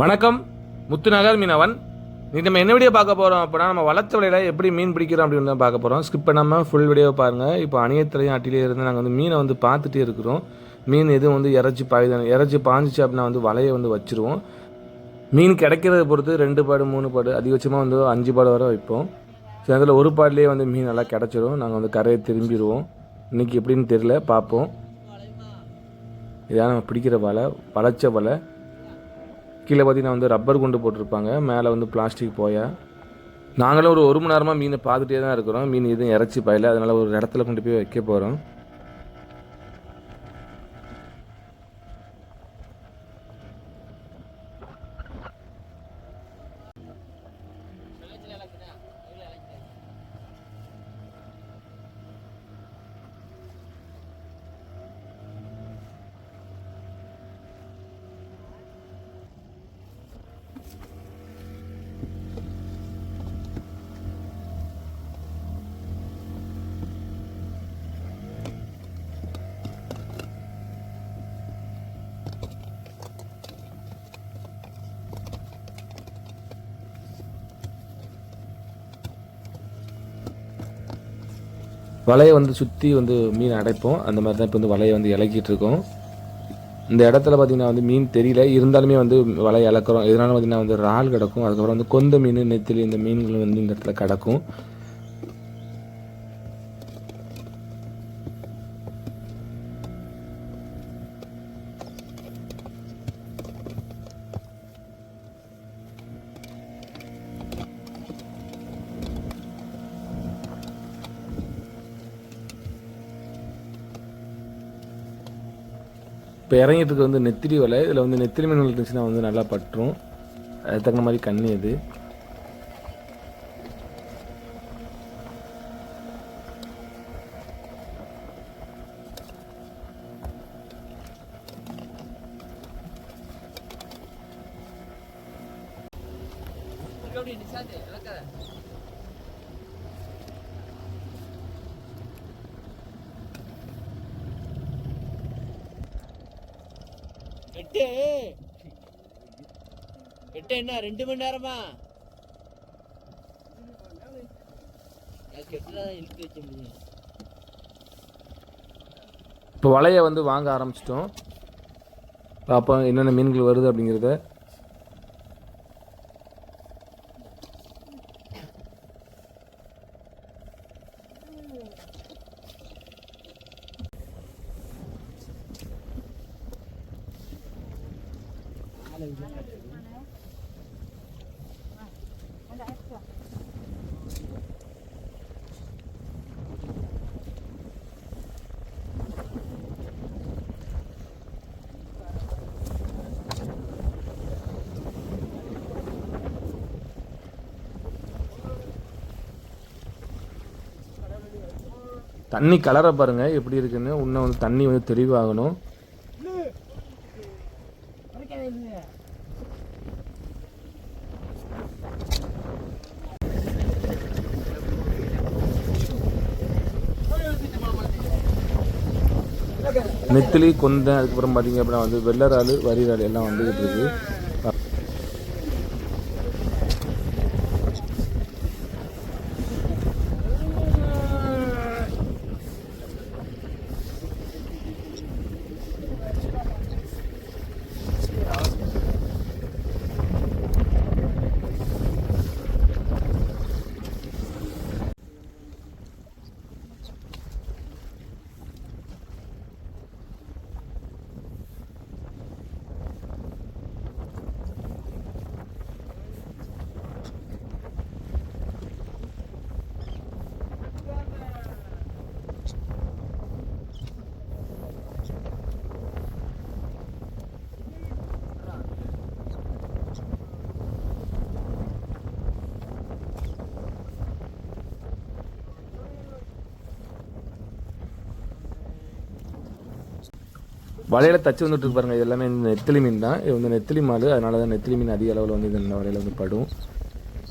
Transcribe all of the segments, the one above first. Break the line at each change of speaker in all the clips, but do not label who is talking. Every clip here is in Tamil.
வணக்கம். முத்துநகர் மீனவன். இன்னைக்கு நம்ம என்ன வீடியோ பார்க்க போகிறோம் அப்படின்னா நம்ம வளர்த்த வலையில் எப்படி மீன் பிடிக்கிறோம் அப்படின்னு தான் பார்க்க போகிறோம் ஸ்கிப் பண்ணாமல் ஃபுல் வீடியோ பாருங்கள் இப்போ அணியத்துலையும் அட்டிலையும் இருந்து நாங்கள் வந்து மீனை வந்து பார்த்துட்டே இருக்கிறோம். மீன் எதுவும் வந்து இறச்சி பாயுது இறச்சி பாஞ்சிச்சு அப்படின்னா வந்து வலையை வந்து வச்சுருவோம். மீன் கிடைக்கிறத பொறுத்து ரெண்டு பாடு மூணு பாடு அதிகபட்சமாக வந்து அஞ்சு பாடு வரை வைப்போம். ஸோ அதில் ஒரு பாடுலேயே வந்து மீன் நல்லா கிடச்சிரும். நாங்கள் வந்து கரையை திரும்பிடுவோம். இன்றைக்கி எப்படின்னு தெரியல பார்ப்போம். இதான் நம்ம பிடிக்கிற வலை வளைச்ச வலை. கீழே பார்த்தீங்கன்னா வந்து ரப்பர் குண்டு போட்டிருப்பாங்க. மேலே வந்து பிளாஸ்டிக் போயா. நாங்களும் ஒரு ஒரு மணி நேரமாக மீனை பார்த்துட்டே தான் இருக்கிறோம். மீன் எதுவும் இறச்சி பயில. அதனால் ஒரு இடத்துல கொண்டு போய் வைக்க போகிறோம் வலையை வந்து சுற்றி வந்து மீன் அடைப்போம். அந்த மாதிரி தான் இப்போ வந்து வலையை வந்து இலக்கிட்டு இருக்கோம். இந்த இடத்துல பார்த்திங்கன்னா வந்து மீன் தெரியல. இருந்தாலுமே வந்து வலை இழக்கிறோம் இதனால பார்த்திங்கன்னா வந்து இறால் கிடக்கும். அதுக்கப்புறம் வந்து கொந்த மீன் நெத்திலி இந்த மீன்கள் வந்து இந்த இடத்துல கிடக்கும். இப்போ இறங்கிட்டு வந்து நெத்திரி வலை இதில் வந்து நெத்திரி மீன் இருந்துச்சுன்னா வந்து நல்லா பற்றும். அதுக்கு தகுந்த மாதிரி கண்ணி இது.
எட்டு. எட்டு என்ன ரெண்டு மணி நேரமா? எனக்கு
இப்போ வலையை வந்து வாங்க ஆரம்பிச்சிட்டோம். பார்ப்போம் என்னென்ன மீன்கள் வருது அப்படிங்கிறத. தண்ணி கலரை பாருங்க எப்படி இருக்குன்னு. இன்னும் வந்து தண்ணி வந்து தெளிவாகணும் நெத்திலி கொந்தன் அதுக்கப்புறம் பார்த்தீங்க அப்படின்னா வந்து வெள்ளராள் வரிராள் எல்லாம் வந்துகிட்டு இருக்குது வலையில தச்சு வந்துட்டு பாருங்க. இது எல்லாமே நெத்திலி மீன் தான். இது வந்து நெத்திலி மாடு. அதனால தான் நெத்திலி மீன் அதிக அளவில் வந்து இந்த வலையில வந்து படும்.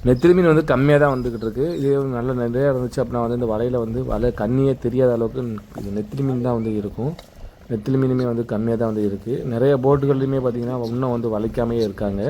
நெத்திலி மீன் வந்து கம்மியாக தான் வந்துகிட்டு இருக்கு. இதே வந்து நல்ல நிறையா இருந்துச்சு அப்படின்னா வந்து இந்த வலையில வந்து வலை கண்ணியே தெரியாத அளவுக்கு நெத்திலி மீன் தான் வந்து இருக்கும். நெத்திலி மீனுமே வந்து கம்மியாக தான் வந்து இருக்குது நிறைய போட்டுகள்லையுமே பார்த்தீங்கன்னா இன்னும் வந்து வளைக்காமையே இருக்காங்க.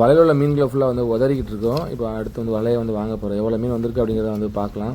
வலையில் உள்ள மீன்களை ஃபுல்லாக வந்து உதறிக்கிட்டு இருக்கோம். இப்போ அடுத்து வந்து வலையை வந்து வாங்க போகிறோம் எவ்வளோ மீன் வந்திருக்கு அப்படிங்கிறத வந்து பார்க்கலாம்.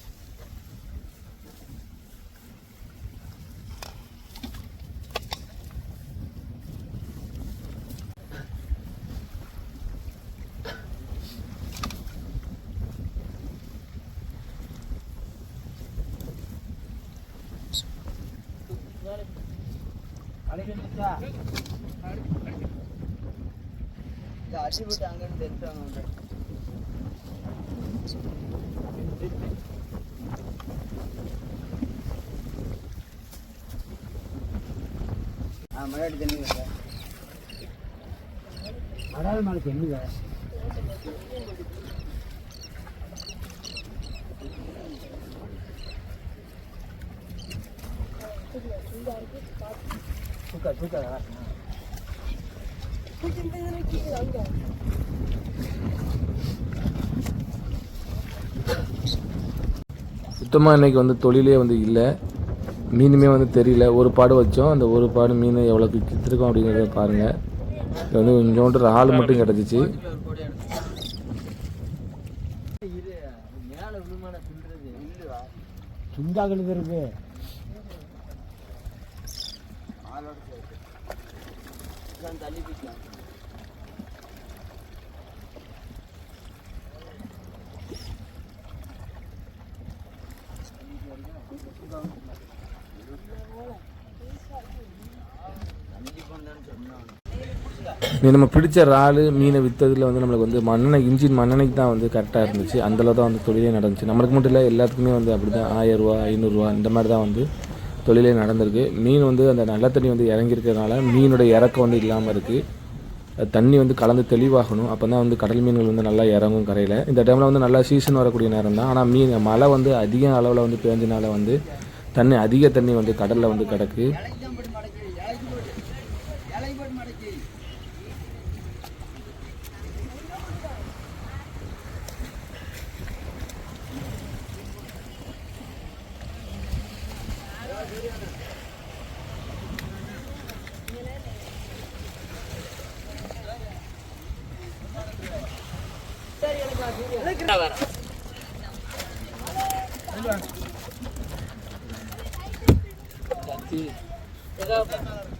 அடிபட்டு அங்கிருந்து எடுத்தாங்க ஆ மலையாடி தண்ணி வேற அடாது மலை தண்ணி தூக்கா தூக்கா
சுத்தமாக இன்னைக்கு வந்து தொழிலே வந்து இல்லை. மீனுமே வந்து தெரியல. ஒரு பாடு வச்சோம். அந்த ஒரு பாடு மீன் எவ்வளோக்கு கித்திருக்கோம் அப்படிங்கிறத பாருங்கள் இது வந்து கொஞ்சோண்டு ஆள் மட்டும் கிடச்சிச்சு.
மேல விழுமான ஆளோட சேர்த்து. தள்ளி
நீ நம்ம பிடிச்ச இறால் மீனை விற்றதில் வந்து நம்மளுக்கு வந்து மண்ணெண்ணெய் இன்ஜின் மண்ணெண்ணெய்க்கு தான் வந்து கரெக்டாக இருந்துச்சு. அந்தளவு தான் வந்து தொழிலே நடந்துச்சு. நம்மளுக்கு மட்டும் இல்லை எல்லாத்துக்குமே வந்து அப்படி தான் ஆயிரரூவா ஐநூறுரூவா இந்த மாதிரி தான் வந்து தொழிலே நடந்திருக்கு. மீன் வந்து அந்த நல்ல தண்ணி வந்து இறங்கியிருக்கிறதுனால மீனோட இறக்கம் வந்து இல்லாமல் இருக்குது தண்ணி வந்து கலந்து தெளிவாகணும். அப்போ தான் வந்து கடல் மீன்கள் வந்து நல்லா இறங்கும் கரையில். இந்த டைமில் வந்து நல்லா சீசன் வரக்கூடிய நேரம் தான். ஆனால் மீன் மழை வந்து அதிக அளவில் வந்து பேஞ்சினால வந்து தண்ணி அதிக தண்ணி வந்து கடலில் வந்து கிடக்கு. Gracias.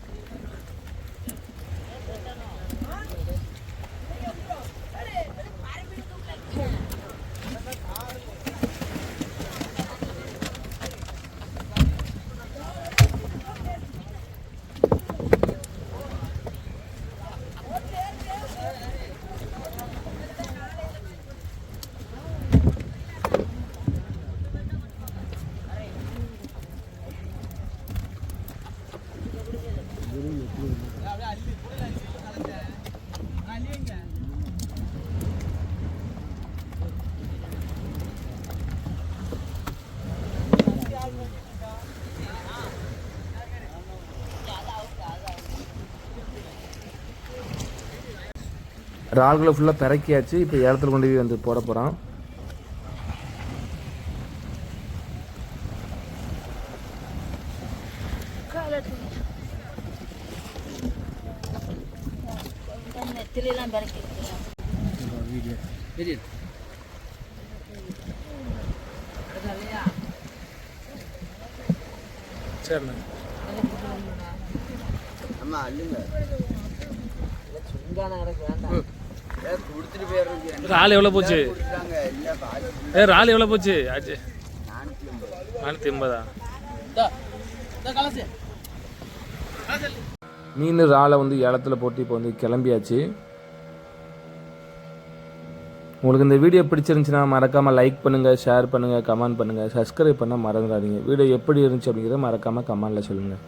இறால்களை ஃபுல்லாக பிறக்கியாச்சு. இப்போ இடத்துல கொண்டு போய் வந்து போட
பெரிய
சரிண்ணே
அம்மா அல்லுங்க
சுங்கான கிடக்கு
இறால் எவ்வளோ போச்சு? ஏ இறால் எவ்வளோ போச்சு? ஆச்சு.
நானூற்றி
எண்பதா மீன் இறாலை வந்து ஏலத்தில் போட்டு இப்போ வந்து கிளம்பியாச்சு. உங்களுக்கு இந்த வீடியோ பிடிச்சிருந்துச்சுன்னா மறக்காமல் லைக் பண்ணுங்கள் ஷேர் பண்ணுங்கள் கமெண்ட் பண்ணுங்கள் சப்ஸ்கிரைப் பண்ண மறந்துடாதீங்க. வீடியோ எப்படி இருந்துச்சு அப்படிங்கிறத மறக்காமல் கமெண்டில் சொல்லுங்கள்